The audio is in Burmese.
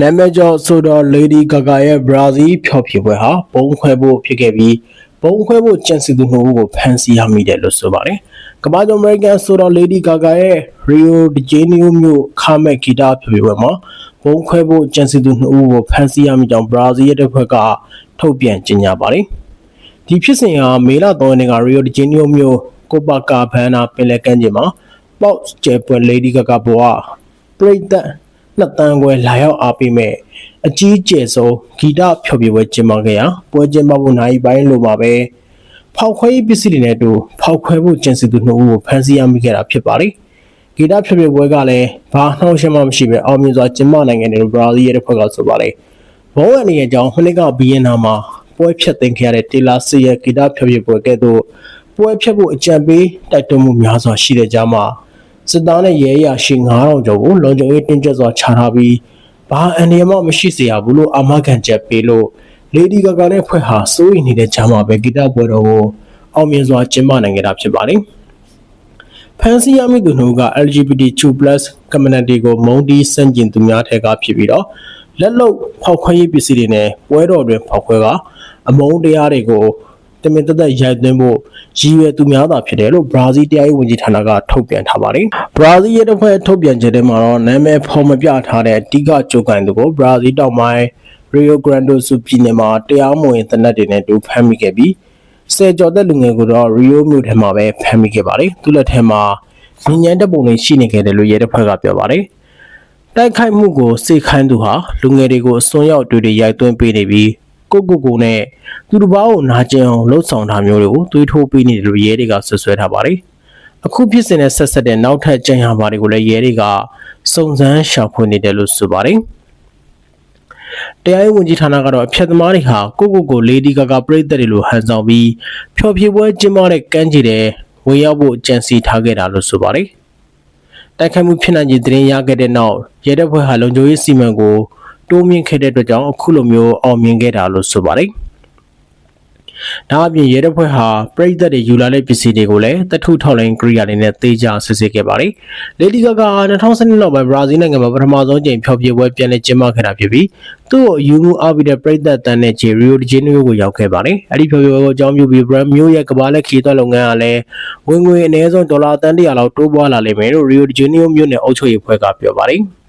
နာမည်ကျော်ဆိုတော့ Lady Gaga ရဲ့ Brazil ဖျော်ဖြေပွဲဟာပုံခွဲဖို့ဖြစ်ခဲ့ပြီးပုံခွဲဖို့ကြံစီသူနှစ်ဦးကိုဖမ်းဆီးရမိတယ်လို့ဆိုပါတယ်။ကမ္ဘာကျော် American ဆိုတော့ Lady Gaga ရဲ့ Rio de Janeiro မြို့ခါမက်ဂီတာဖျော်ဖြေပွဲမှာပုံခွဲဖို့ကြံစီသူနှစ်ဦးကိုဖမ်းဆီးရမိကြောင်း Brazil ရဲ့တပ်ဖွဲ့ကထုတ်ပြန်ကြေညာပါတယ်။ဒီဖြစ်စဉ်ဟာမေလ3ရက်နေ့က Rio de Janeiro မြို့ကိုပါကာဘန်နာပင်လယ်ကမ်းခြေမှာပေါ့ကျဲပွဲ Lady Gaga ဘဝပရိသတ် နှစ်တန်းခွဲလာရောက်အားပေးမဲ့အကြီးကျယ်ဆုံးဂီတဖျော်ဖြေပွဲကျင်းပခဲ့ရာပွဲကျင်းပဖို့နိုင်ပိုင်းလိုမှာပဲဖောက်ခွဲရေးပစ္စည်းတွေနဲ့အတူဖောက်ခွဲဖို့ကျန်စီသူနှစ်ဦးကိုဖမ်းဆီးရမိခဲ့တာဖြစ်ပါတယ်ဂီတဖျော်ဖြေပွဲကလည်းဘာနှောင့်ယှက်မှမရှိပဲအောင်မြင်စွာကျင်းပနိုင်ခဲ့တယ်လို့ဘရာဇီးရဲ့ဖွဲ့ကဆိုပါတယ်ဘုံအနေနဲ့ကြောင့်မနစ်ကဘီယန်နာမှာပွဲဖြတ်သိမ်းခဲ့ရတဲ့တေလာစီရဲ့ဂီတဖျော်ဖြေပွဲကဲ့သို့ပွဲဖြတ်ဖို့အကြံပေးတိုက်တွန်းမှုများစွာရှိတဲ့ကြားမှာ စစ်သားနဲ့ရဲရရှိ9000ကျော်ကိုလုံခြုံရေးတင်းကျပ်စွာချထားပြီးဘာအန္တရာယ်မှမရှိစေရဘူးလို့အာမခံချက်ပေးလို့လေဒီဂါဂါနဲ့ဖွဲ့ဟာစိုးရိမ်နေတဲ့ကြားမှာပဲဂီတပွဲတော်ကိုအောင်မြင်စွာကျင်းပနိုင်ခဲ့တာဖြစ်ပါတယ်။ဖန်စီရမိသူတို့က LGBTQ+ community ကိုမုန်းတီးဆန့်ကျင်သူများထဲကဖြစ်ပြီးတော့လက်လုံဖောက်ခွဲရေးပစ္စည်းတွေနဲ့ပွဲတော်တွင်ဖောက်ခွဲကအမုန်းတရားတွေကို တမင်သက်သက်ရိုက်သွင်းဖို့ရည်ရွယ်သူများသာဖြစ်တယ်လို့ဘရာဇီးတရားရေးဝန်ကြီးဌာနကထုတ်ပြန်ထားပါတယ်။ဘရာဇီးရဲတပ်ဖွဲ့ထုတ်ပြန်ချက်ထဲမှာတော့နာမည်ဖော်မပြထားတဲ့အဓိကကြိုးကန်သူကိုဘရာဇီးတောင်ပိုင်းရီယိုဂရန်ဒိုဆူပြည်နယ်မှာတရားမဝင်တနက်တွေနဲ့တူဖမ်းမိခဲ့ပြီးဆယ်ကျော်သက်လူငယ်ကိုတော့ရီယိုမြို့ထဲမှာပဲဖမ်းမိခဲ့ပါတယ်။သူ့လက်ထဲမှာညဉ့်ညမ်းတပ်ပုံတွေရှိနေခဲ့တယ်လို့ရဲတပ်ဖွဲ့ကပြောပါတယ်။တိုက်ခိုက်မှုကိုစေခိုင်းသူဟာလူငယ်တွေကိုအစွန်းရောက်တွေတွေရိုက်သွင်းပေးနေပြီး ကိုကိုကိုနဲ့သူတစ်ပါးကိုနာကျင်အောင်လှုပ်ဆောင်တာမျိုးတွေကိုသွေးထိုးပေးနေတယ်လို့ရဲတွေကဆွဆွဲထားပါတယ်။အခုဖြစ်စဉ်နဲ့ဆက်ဆက်တဲ့နောက်ထပ်ကြံရပါတွေကိုလည်းရဲတွေကစုံစမ်းရှာဖွေနေတယ်လို့ဆိုပါတယ်။တရားရေးဝန်ကြီးဌာနကတော့အဖြတ်သမားတွေဟာကိုကိုကိုလေဒီဂါဂါပြည်သက်တွေလိုဟန်ဆောင်ပြီးဖျော်ဖြေပွဲကျင်းပတဲ့ကမ်းခြေတွေဝင်ရောက်ဖို့ကြံစီထားခဲ့တာလို့ဆိုပါတယ်။တိုက်ခိုက်မှုဖြစ်နိုင်ခြင်းသတင်းရခဲ့တဲ့နောက်ရဲတပ်ဖွဲ့ဟာလုံခြုံရေးစီမံကို တိုးမြင့်ခဲ့တဲ့အတွက်ကြောင့်အခုလိုမျိုးအောင်မြင်ခဲ့တာလို့ဆိုပါတယ်။ဒါအပြင်ရဲတပ်ဖွဲ့ဟာပြည်သက်တွေယူလာတဲ့ပစ္စည်းတွေကိုလည်းတထုထောက်လိုင်းကရိယာတွေနဲ့တေးကြစစ်ဆေးခဲ့ပါတယ်။ Lady Gaga 2012လောက်ပိုင်းဘရာဇီးနိုင်ငံမှာပထမဆုံးကြိမ်ဖျော်ဖြေပွဲပြန်လည်ကျင်းပခဲ့တာဖြစ်ပြီးသူ့ကိုယူမှုအားပြီးတဲ့ပြည်သက်တန်းနဲ့ဂျီရီယိုဒီဂျနီရိုကိုရောက်ခဲ့ပါတယ်။အဲဒီဖျော်ဖြေပွဲကိုအကြောင်းပြုပြီး brand မျိုးရဲ့ကမ္ဘာလက်ခီးသွက်လုပ်ငန်းကလည်းဝင်ငွေအနည်းဆုံးဒေါ်လာတန်100လောက်တိုးပွားလာလိမ့်မယ်လို့ Rio de Janeiro မြို့နယ်အုပ်ချုပ်ရေးဖွဲ့ကပြောပါတယ်။